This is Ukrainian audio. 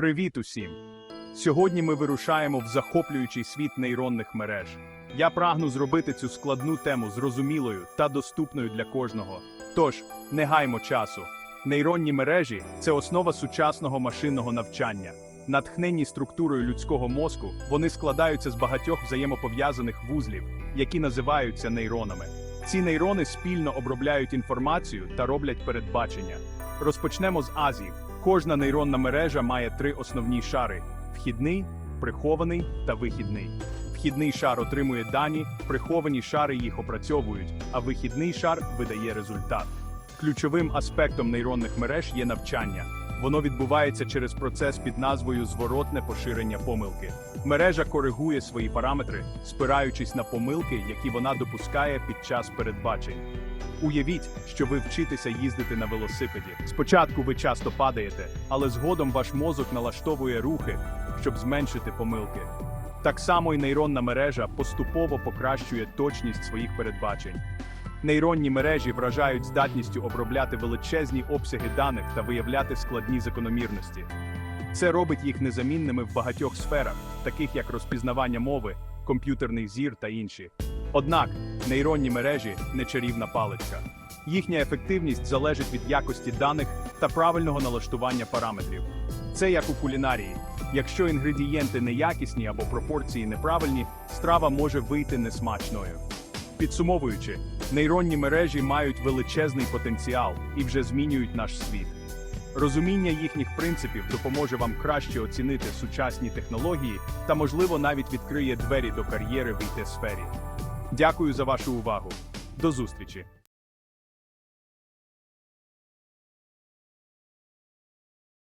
Привіт усім! Сьогодні ми вирушаємо в захоплюючий світ нейронних мереж. Я прагну зробити цю складну тему зрозумілою та доступною для кожного. Тож, не гаймо часу. Нейронні мережі це основа сучасного машинного навчання. Натхнені структурою людського мозку, вони складаються з багатьох взаємопов'язаних вузлів, які називаються нейронами. Ці нейрони спільно обробляють інформацію та роблять передбачення. Розпочнемо з Азії. Кожна нейронна мережа має три основні шари: вхідний, прихований та вихідний. Вхідний шар отримує дані, приховані шари їх опрацьовують, а вихідний шар видає результат. Ключовим аспектом нейронних мереж є навчання. Воно відбувається через процес під назвою зворотне поширення помилки. Мережа коригує свої параметри, спираючись на помилки, які вона допускає під час передбачень. Уявіть, що ви вчитеся їздити на велосипеді. Спочатку ви часто падаєте, але згодом ваш мозок налаштовує рухи, щоб зменшити помилки. Так само й нейронна мережа поступово покращує точність своїх передбачень. Нейронні мережі вражають здатністю обробляти величезні обсяги даних та виявляти складні закономірності. Це робить їх незамінними в багатьох сферах, таких як розпізнавання мови, комп'ютерний зір та інші. Однак нейронні мережі не чарівна паличка. Їхня ефективність залежить від якості даних та правильного налаштування параметрів. Це як у кулінарії. Якщо інгредієнти неякісні або пропорції неправильні, страва може вийти несмачною. Підсумовуючи, нейронні мережі мають величезний потенціал і вже змінюють наш світ. Розуміння їхніх принципів допоможе вам краще оцінити сучасні технології та, можливо, навіть відкриє двері до кар'єри в іт сфері. Дякую за вашу увагу. До зустрічі!